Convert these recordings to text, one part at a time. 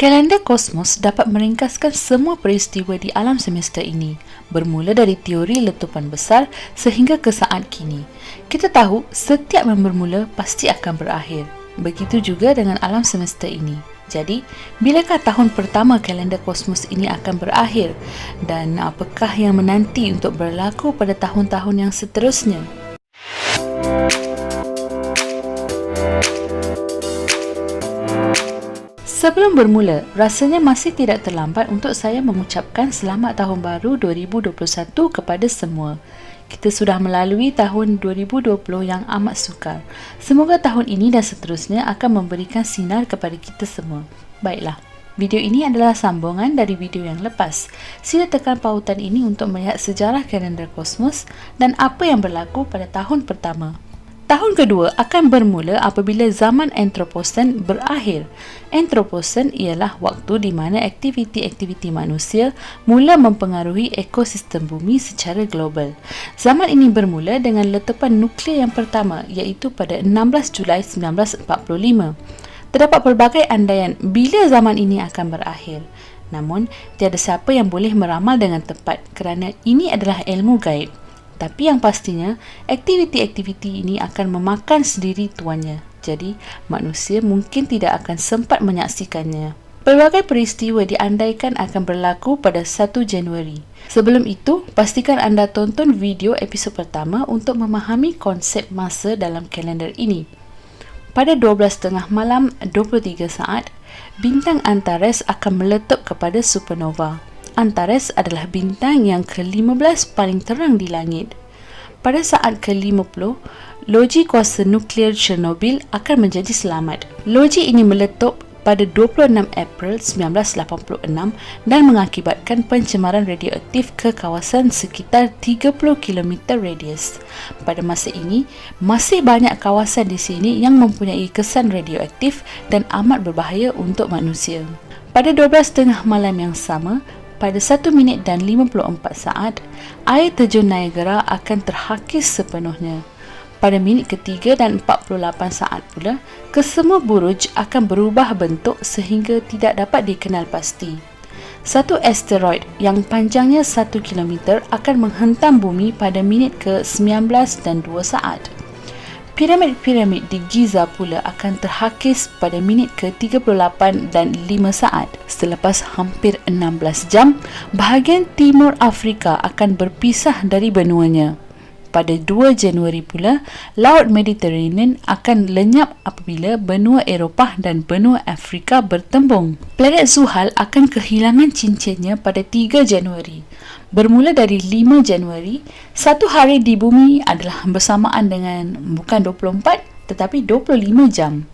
Kalender kosmos dapat meringkaskan semua peristiwa di alam semesta ini, bermula dari teori letupan besar sehingga ke saat kini. Kita tahu setiap yang bermula pasti akan berakhir. Begitu juga dengan alam semesta ini. Jadi, bilakah tahun pertama kalender kosmos ini akan berakhir dan apakah yang menanti untuk berlaku pada tahun-tahun yang seterusnya? Sebelum bermula, rasanya masih tidak terlambat untuk saya mengucapkan selamat tahun baru 2021 kepada semua. Kita sudah melalui tahun 2020 yang amat sukar. Semoga tahun ini dan seterusnya akan memberikan sinar kepada kita semua. Baiklah, video ini adalah sambungan dari video yang lepas. Sila tekan pautan ini untuk melihat sejarah kalender kosmos dan apa yang berlaku pada tahun pertama. Tahun kedua akan bermula apabila zaman Anthropocene berakhir. Anthropocene ialah waktu di mana aktiviti-aktiviti manusia mula mempengaruhi ekosistem bumi secara global. Zaman ini bermula dengan letupan nuklear yang pertama iaitu pada 16 Julai 1945. Terdapat pelbagai andaian bila zaman ini akan berakhir. Namun, tiada siapa yang boleh meramal dengan tepat kerana ini adalah ilmu gaib. Tapi yang pastinya, aktiviti-aktiviti ini akan memakan sendiri tuannya. Jadi, manusia mungkin tidak akan sempat menyaksikannya. Pelbagai peristiwa diandaikan akan berlaku pada 1 Januari. Sebelum itu, pastikan anda tonton video episod pertama untuk memahami konsep masa dalam kalender ini. Pada 12.30 malam 23 saat, bintang Antares akan meletup kepada supernova. Antares adalah bintang yang ke-15 paling terang di langit. Pada saat ke-50, loji kuasa nuklear Chernobyl akan menjadi selamat. Loji ini meletup pada 26 April 1986 dan mengakibatkan pencemaran radioaktif ke kawasan sekitar 30 km radius. Pada masa ini, masih banyak kawasan di sini yang mempunyai kesan radioaktif dan amat berbahaya untuk manusia. Pada 12.30 malam yang sama, pada 1 minit dan 54 saat, air terjun Niagara akan terhakis sepenuhnya. Pada minit ketiga dan 48 saat pula, kesemua buruj akan berubah bentuk sehingga tidak dapat dikenal pasti. Satu asteroid yang panjangnya 1 km akan menghentam bumi pada minit ke-19 dan 2 saat. Piramid-piramid di Giza pula akan terhakis pada minit ke-38 dan 5 saat. Selepas hampir 16 jam, bahagian timur Afrika akan berpisah dari benuanya. Pada 2 Januari pula, Laut Mediterranean akan lenyap apabila benua Eropah dan benua Afrika bertembung. Planet Zuhal akan kehilangan cincinnya pada 3 Januari. Bermula dari 5 Januari, satu hari di bumi adalah bersamaan dengan bukan 24 tetapi 25 jam.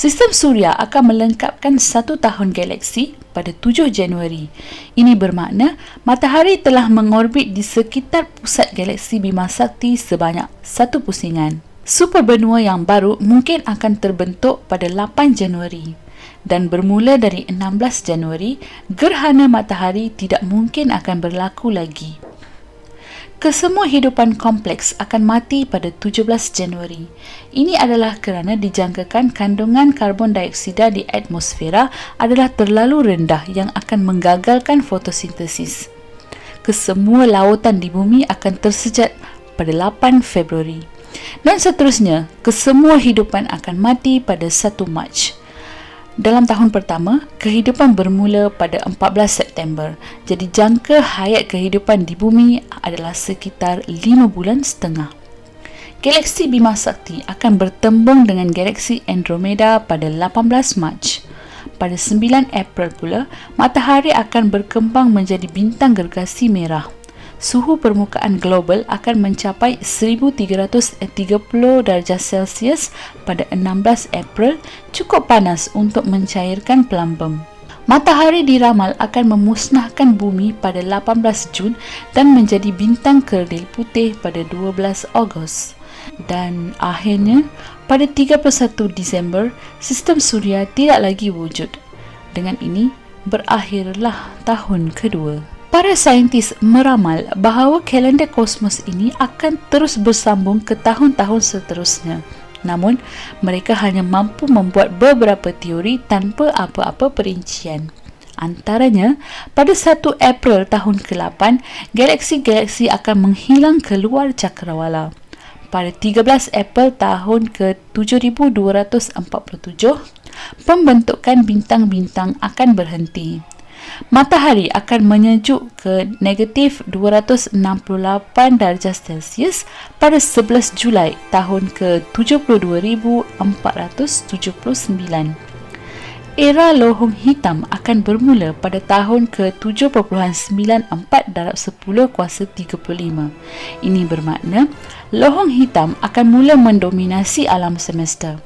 Sistem Suria akan melengkapkan satu tahun galaksi pada 7 Januari. Ini bermakna matahari telah mengorbit di sekitar pusat galaksi Bima Sakti sebanyak satu pusingan. Super benua yang baru mungkin akan terbentuk pada 8 Januari dan bermula dari 16 Januari, gerhana matahari tidak mungkin akan berlaku lagi. Kesemua hidupan kompleks akan mati pada 17 Januari. Ini adalah kerana dijangkakan kandungan karbon dioksida di atmosfera adalah terlalu rendah yang akan menggagalkan fotosintesis. Kesemua lautan di bumi akan tersejat pada 8 Februari. Dan seterusnya, kesemua hidupan akan mati pada 1 Mac. Dalam tahun pertama, kehidupan bermula pada 14 September. Jadi jangka hayat kehidupan di bumi adalah sekitar 5 bulan setengah. Galaksi Bima Sakti akan bertembung dengan galaksi Andromeda pada 18 Mac. Pada 9 April pula, matahari akan berkembang menjadi bintang gergasi merah suhu permukaan global akan mencapai 1330 darjah Celsius pada 16 April cukup panas untuk mencairkan pelambung. Matahari diramal akan memusnahkan bumi pada 18 Jun dan menjadi bintang kerdil putih pada 12 Ogos. Dan akhirnya, pada 31 Disember, sistem suria tidak lagi wujud. Dengan ini, berakhirlah tahun kedua. Para saintis meramal bahawa kalender kosmos ini akan terus bersambung ke tahun-tahun seterusnya. Namun, mereka hanya mampu membuat beberapa teori tanpa apa-apa perincian. Antaranya, pada 1 April tahun ke-8, galaksi-galaksi akan menghilang keluar cakrawala. Pada 13 April tahun ke-7247, pembentukan bintang-bintang akan berhenti. Matahari akan menyejuk ke negatif 268 darjah Celsius pada 11 Julai tahun ke-72,479. Era lohong hitam akan bermula pada tahun ke-7.94 darab 10 kuasa 35. Ini bermakna lohong hitam akan mula mendominasi alam semesta.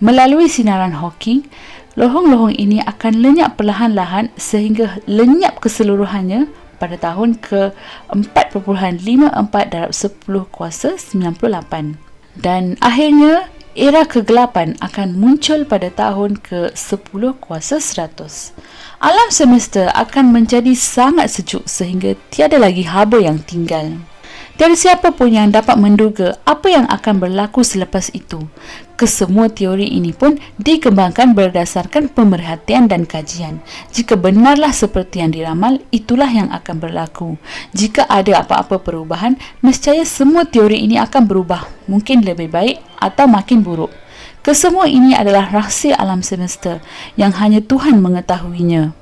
Melalui sinaran Hawking, lohong-lohong ini akan lenyap perlahan-lahan sehingga lenyap keseluruhannya pada tahun ke-4.54 darab 10 kuasa 98. Dan akhirnya, era kegelapan akan muncul pada tahun ke-10 kuasa 100. Alam semesta akan menjadi sangat sejuk sehingga tiada lagi haba yang tinggal. Tiada siapa pun yang dapat menduga apa yang akan berlaku selepas itu. Kesemua teori ini pun dikembangkan berdasarkan pemerhatian dan kajian. Jika benarlah seperti yang diramal, itulah yang akan berlaku. Jika ada apa-apa perubahan, nescaya semua teori ini akan berubah. Mungkin lebih baik atau makin buruk. Kesemua ini adalah rahsia alam semesta yang hanya Tuhan mengetahuinya.